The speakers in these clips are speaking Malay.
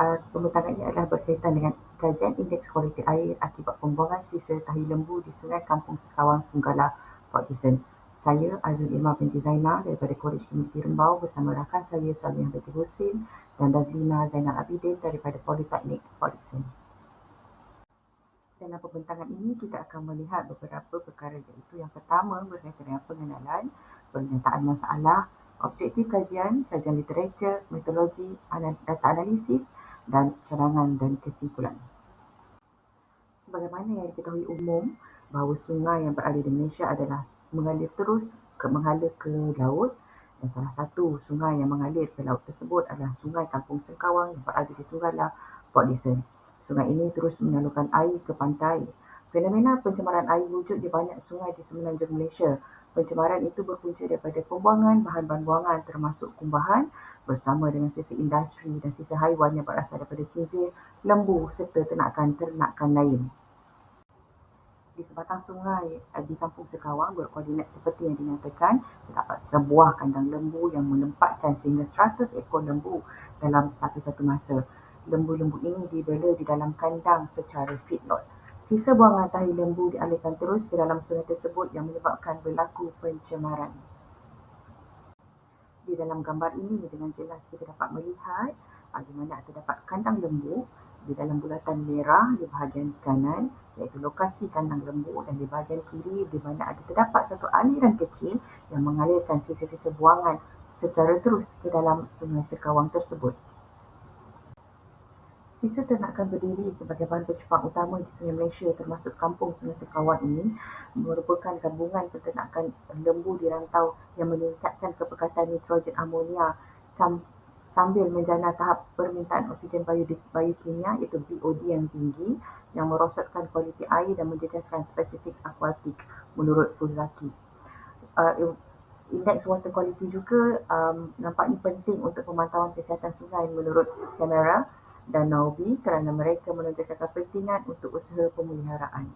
Uh, pembintangan ini adalah berkaitan dengan kajian indeks kualiti air akibat pembuangan sisa tahi lembu di Sungai Kampung Sekawang, Sunggala, Port Dickson. Saya Azul Irma binti Zainal daripada Kolej Komuniti Rembau bersama rakan saya Salmiah Binti Husin dan Dazlina Zainal Abidin daripada Politeknik Port Dickson. Dalam pembentangan ini kita akan melihat beberapa perkara iaitu yang pertama berkaitan dengan pengenalan, pernyataan masalah, objektif kajian, kajian literatur, metodologi, data analisis dan cadangan dan kesimpulan. Sebagaimana yang diketahui umum bahawa sungai yang berada di Malaysia adalah mengalir terus ke menghala ke laut dan salah satu sungai yang mengalir ke laut tersebut adalah Sungai Kampung Sengkawang yang berada di Sunggala, Port Dickson. Sungai ini terus menyalurkan air ke pantai. Fenomena pencemaran air wujud di banyak sungai di semenanjung Malaysia Pencemaran itu berpunca daripada pembuangan bahan-bahan buangan termasuk kumbahan bersama dengan sisa industri dan sisa haiwan yang berasal daripada khinzir, lembu serta ternakan-ternakan lain. Di sebatang sungai eh, di kampung Sekawang berkoordinat seperti yang dinyatakan, terdapat sebuah kandang lembu yang menempatkan sehingga 100 ekor lembu dalam satu-satu masa. Lembu-lembu ini dibela di dalam kandang secara feedlot. Sisa buangan tahi lembu dialihkan terus ke dalam sungai tersebut yang menyebabkan berlaku pencemaran. Di dalam gambar ini dengan jelas kita dapat melihat di mana terdapat kandang lembu di dalam bulatan merah di bahagian kanan iaitu lokasi kandang lembu dan di bahagian kiri di mana ada terdapat satu aliran kecil yang mengalirkan sisa-sisa buangan secara terus ke dalam sungai sekawang tersebut. Sisa ternakan berdiri sebagai bahan pencupang utama di Sungai Malaysia termasuk kampung Sungai Sekawan ini merupakan gabungan peternakan lembu di rantau yang meningkatkan kepekatan nitrogen amonia sambil menjana tahap permintaan oksigen biokimia iaitu BOD yang tinggi yang merosotkan kualiti air dan menjejaskan spesifik akuatik menurut Fuzaki. Uh, indeks water quality juga um, nampaknya penting untuk pemantauan kesihatan sungai menurut kamera dan Naubi kerana mereka menunjukkan kepentingan untuk usaha pemeliharaan.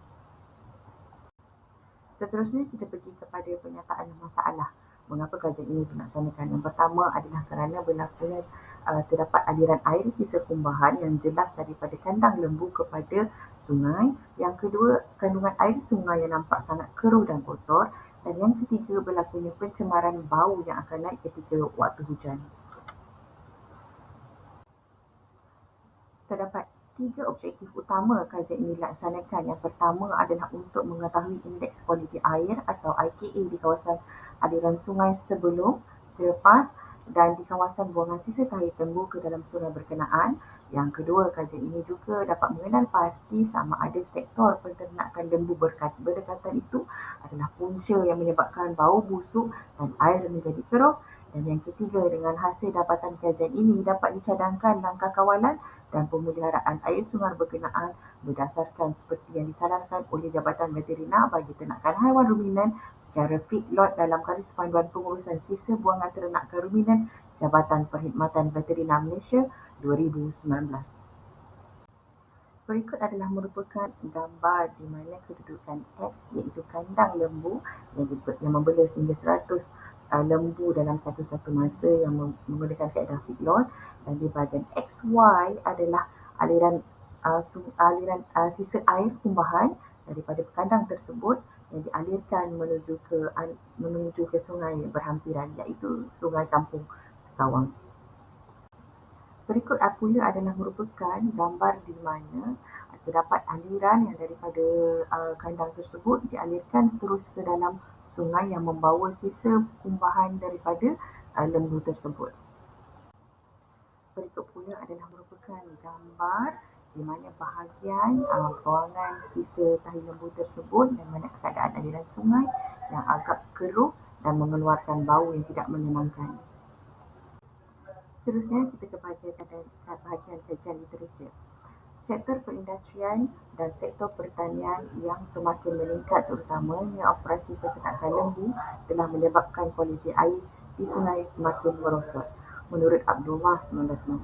Seterusnya kita pergi kepada pernyataan masalah. Mengapa kajian ini dilaksanakan? Yang pertama adalah kerana berlakunya uh, terdapat aliran air sisa kumbahan yang jelas daripada kandang lembu kepada sungai. Yang kedua, kandungan air sungai yang nampak sangat keruh dan kotor. Dan yang ketiga, berlakunya pencemaran bau yang akan naik ketika waktu hujan. Terdapat tiga objektif utama kajian ini dilaksanakan. Yang pertama adalah untuk mengetahui indeks kualiti air atau IKA di kawasan aliran sungai sebelum, selepas dan di kawasan buangan sisa tahi tembu ke dalam sungai berkenaan. Yang kedua, kajian ini juga dapat mengenal pasti sama ada sektor penternakan lembu berdekatan itu adalah punca yang menyebabkan bau busuk dan air menjadi keruh. Dan yang ketiga, dengan hasil dapatan kajian ini dapat dicadangkan langkah kawalan dan pemeliharaan air sungai berkenaan berdasarkan seperti yang disarankan oleh Jabatan Veterina bagi ternakan haiwan ruminan secara feedlot dalam garis panduan pengurusan sisa buangan ternakan ruminan Jabatan Perkhidmatan Veterina Malaysia 2019. Berikut adalah merupakan gambar di mana kedudukan X iaitu kandang lembu yang, yang membela sehingga 100 uh, lembu dalam satu-satu masa yang menggunakan kaedah feedlot dan di bahagian XY adalah aliran uh, aliran uh, sisa air kumbahan daripada kandang tersebut yang dialirkan menuju ke menuju ke sungai berhampiran iaitu Sungai Kampung Sekawang. Berikut pula adalah merupakan gambar di mana terdapat aliran yang daripada uh, kandang tersebut dialirkan terus ke dalam sungai yang membawa sisa kumbahan daripada uh, lembu tersebut. Berikut pula adalah merupakan gambar di mana bahagian uh, buangan sisa tahi lembu tersebut dan mana keadaan aliran sungai yang agak keruh dan mengeluarkan bau yang tidak menyenangkan. Seterusnya kita ke bahagian, bahagian kajian literatur. Sektor perindustrian dan sektor pertanian yang semakin meningkat terutamanya operasi peternakan lembu telah menyebabkan kualiti air di sungai semakin merosot. Menurut Abdullah 1995,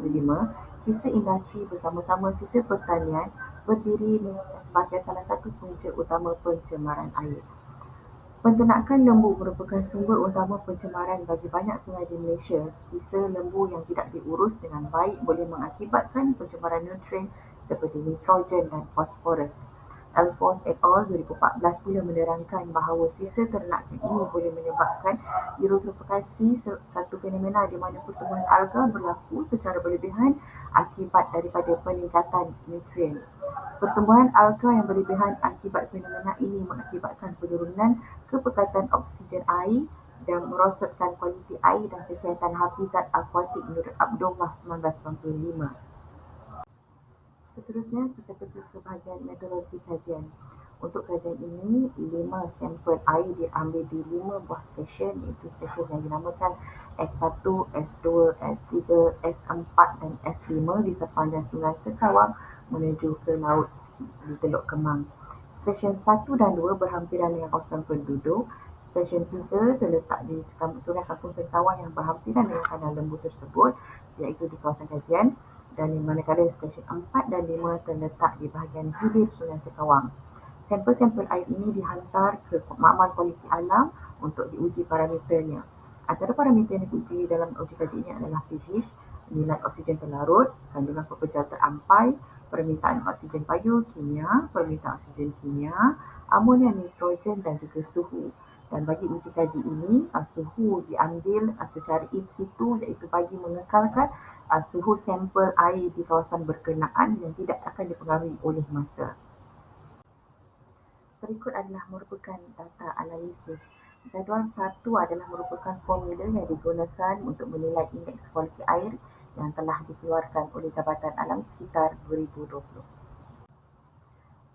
sisa industri bersama-sama sisa pertanian berdiri sebagai salah satu punca utama pencemaran air. Penternakan lembu merupakan sumber utama pencemaran bagi banyak sungai di Malaysia. Sisa lembu yang tidak diurus dengan baik boleh mengakibatkan pencemaran nutrien seperti nitrogen dan fosforus. Alfors et al. 2014 pula menerangkan bahawa sisa ternakan ini boleh menyebabkan eutrofikasi, satu fenomena di mana pertumbuhan alga berlaku secara berlebihan akibat daripada peningkatan nutrien. Pertumbuhan alga yang berlebihan akibat fenomena ini mengakibatkan penurunan kepekatan oksigen air dan merosotkan kualiti air dan kesihatan habitat akuatik menurut Abdullah 1995. Seterusnya, kita pergi ke bahagian metodologi kajian. Untuk kajian ini, lima sampel air diambil di lima buah stesen, iaitu stesen yang dinamakan S1, S2, S3, S4 dan S5 di sepanjang sungai Sekawang menuju ke laut di Teluk Kemang. Stesen 1 dan 2 berhampiran dengan kawasan penduduk. Stesen 3 terletak di sungai Kampung Sekawang yang berhampiran dengan kandang lembu tersebut, iaitu di kawasan kajian dan manakala stesen 4 dan 5 terletak di bahagian hilir Sungai Sekawang. Sampel-sampel air ini dihantar ke makmal kualiti alam untuk diuji parameternya. Antara parameter yang diuji dalam uji kaji ini adalah pH, nilai oksigen terlarut, kandungan pepejal terampai, permintaan oksigen payu kimia, permintaan oksigen kimia, amonia nitrogen dan juga suhu. Dan bagi uji kaji ini, suhu diambil secara in situ iaitu bagi mengekalkan uh, suhu sampel air di kawasan berkenaan yang tidak akan dipengaruhi oleh masa. Berikut adalah merupakan data analisis. Jadual satu adalah merupakan formula yang digunakan untuk menilai indeks kualiti air yang telah dikeluarkan oleh Jabatan Alam Sekitar 2020.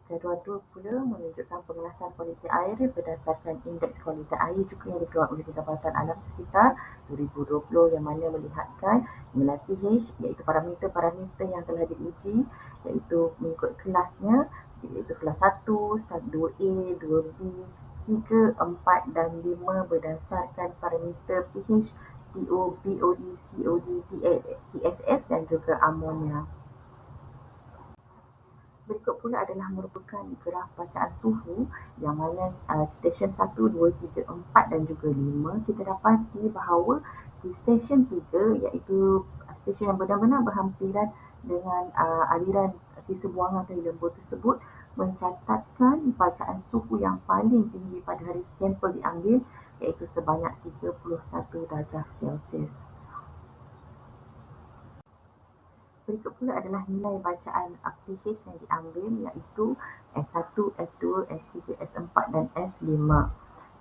Jadual 2 pula menunjukkan pengelasan kualiti air berdasarkan indeks kualiti air juga yang dikeluarkan oleh Jabatan Alam Sekitar 2020 yang mana melihatkan nilai pH iaitu parameter-parameter yang telah diuji iaitu mengikut kelasnya iaitu kelas 1, 2A, 2B, 3, 4 dan 5 berdasarkan parameter pH, PO, BOD, COD, TSS dan juga amonia. Berikut pula adalah merupakan graf bacaan suhu yang mana uh, stesen 1, 2, 3, 4 dan juga 5 kita dapati bahawa di stesen 3 iaitu stesen yang benar-benar berhampiran dengan uh, aliran sisa buangan dari lembut tersebut mencatatkan bacaan suhu yang paling tinggi pada hari sampel diambil iaitu sebanyak 31 darjah Celsius. Berikut pula adalah nilai bacaan pH yang diambil iaitu S1, S2, S3, S4 dan S5.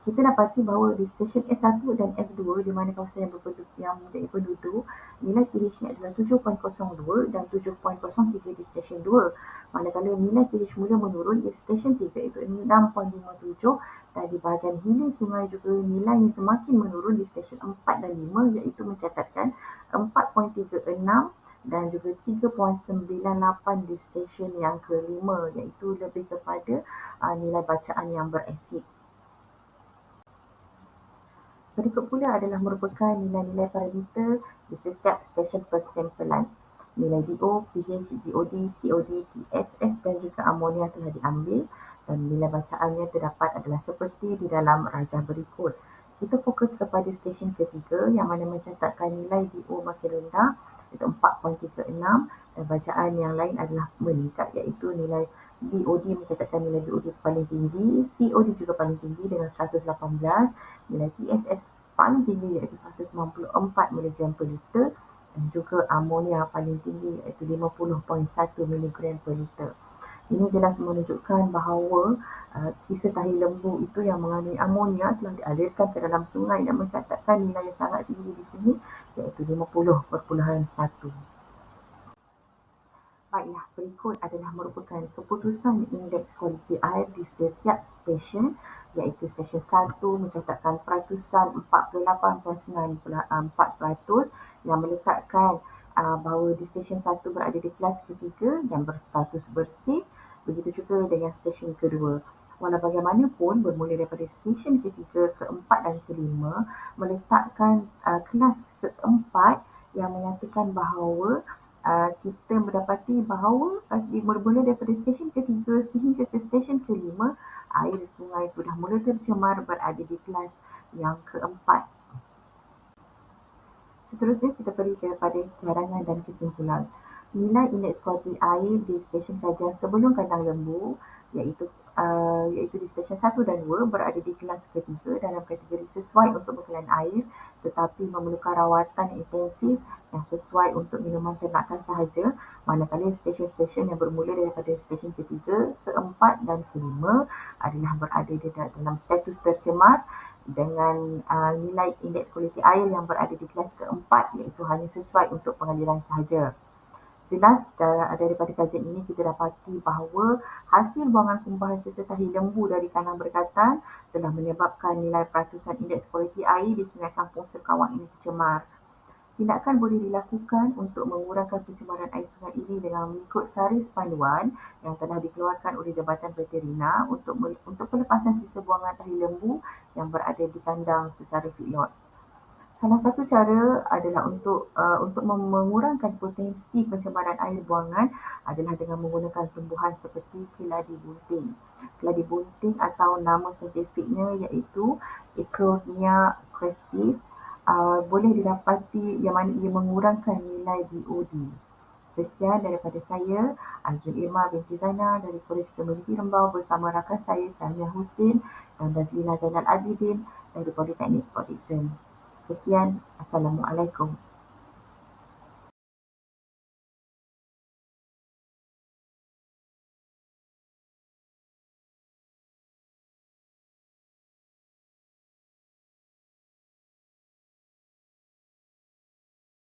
Kita dapati bahawa di stesen S1 dan S2 di mana kawasan yang berpenduduk yang mempunyai penduduk, nilai pH-nya adalah 7.02 dan 7.03 di stesen 2. Manakala nilai pH mula menurun di stesen 3 iaitu 6.57 dan di bahagian hilir sungai juga nilainya semakin menurun di stesen 4 dan 5 iaitu mencatatkan 4.36 dan juga 3.98 di stesen yang kelima iaitu lebih kepada uh, nilai bacaan yang beresid. Berikut pula adalah merupakan nilai-nilai parameter di setiap stesen persempelan. Nilai DO, pH, BOD, COD, TSS dan juga amonia telah diambil dan nilai bacaannya terdapat adalah seperti di dalam rajah berikut. Kita fokus kepada stesen ketiga yang mana mencatatkan nilai DO makin rendah iaitu 4.36 dan bacaan yang lain adalah meningkat iaitu nilai BOD mencatatkan nilai BOD paling tinggi, COD juga paling tinggi dengan 118, nilai TSS paling tinggi iaitu 194 mg per liter dan juga amonia paling tinggi iaitu 50.1 mg per liter. Ini jelas menunjukkan bahawa uh, sisa tahi lembu itu yang mengandungi amonia telah dialirkan ke dalam sungai dan mencatatkan nilai yang sangat tinggi di sini iaitu 50.1. Baiklah, berikut adalah merupakan keputusan indeks kualiti air di setiap stesen iaitu stesen 1 mencatatkan peratusan 48.94% yang meletakkan uh, bahawa di stesen satu berada di kelas ketiga yang berstatus bersih. Begitu juga dengan stesen kedua. Walau bagaimanapun, bermula daripada stesen ketiga, keempat dan kelima, meletakkan uh, kelas keempat yang menyatakan bahawa uh, kita mendapati bahawa uh, bermula daripada stesen ketiga sehingga ke stesen kelima, air sungai sudah mula tercemar berada di kelas yang keempat. Seterusnya kita pergi kepada carangan dan kesimpulan. Nilai indeks kualiti air di stesen kajian sebelum kandang lembu iaitu uh, iaitu di stesen 1 dan 2 berada di kelas ketiga dalam kategori sesuai untuk bekalan air tetapi memerlukan rawatan intensif yang sesuai untuk minuman ternakan sahaja manakala stesen-stesen yang bermula daripada stesen ketiga, keempat dan kelima adalah berada di dalam status tercemar dengan uh, nilai indeks kualiti air yang berada di kelas keempat iaitu hanya sesuai untuk pengaliran sahaja. Jelas daripada kajian ini kita dapati bahawa hasil buangan kumbahan sesertahi lembu dari kandang berkatan telah menyebabkan nilai peratusan indeks kualiti air di Sungai Kampung Sekawang ini tercemar. Tindakan boleh dilakukan untuk mengurangkan pencemaran air sungai ini dengan mengikut garis panduan yang telah dikeluarkan oleh Jabatan Veterina untuk untuk pelepasan sisa buangan tahi lembu yang berada di kandang secara feedlot. Salah satu cara adalah untuk uh, untuk mengurangkan potensi pencemaran air buangan adalah dengan menggunakan tumbuhan seperti keladi bunting. Keladi bunting atau nama saintifiknya iaitu Ecronia crestis uh, boleh didapati yang mana ia mengurangkan nilai BOD. Sekian daripada saya, Azul Irma binti Zainal dari Kolej Komuniti Rembau bersama rakan saya, Samia Husin dan Dazlina Zainal Abidin dari Politeknik Eastern. Sekian, Assalamualaikum.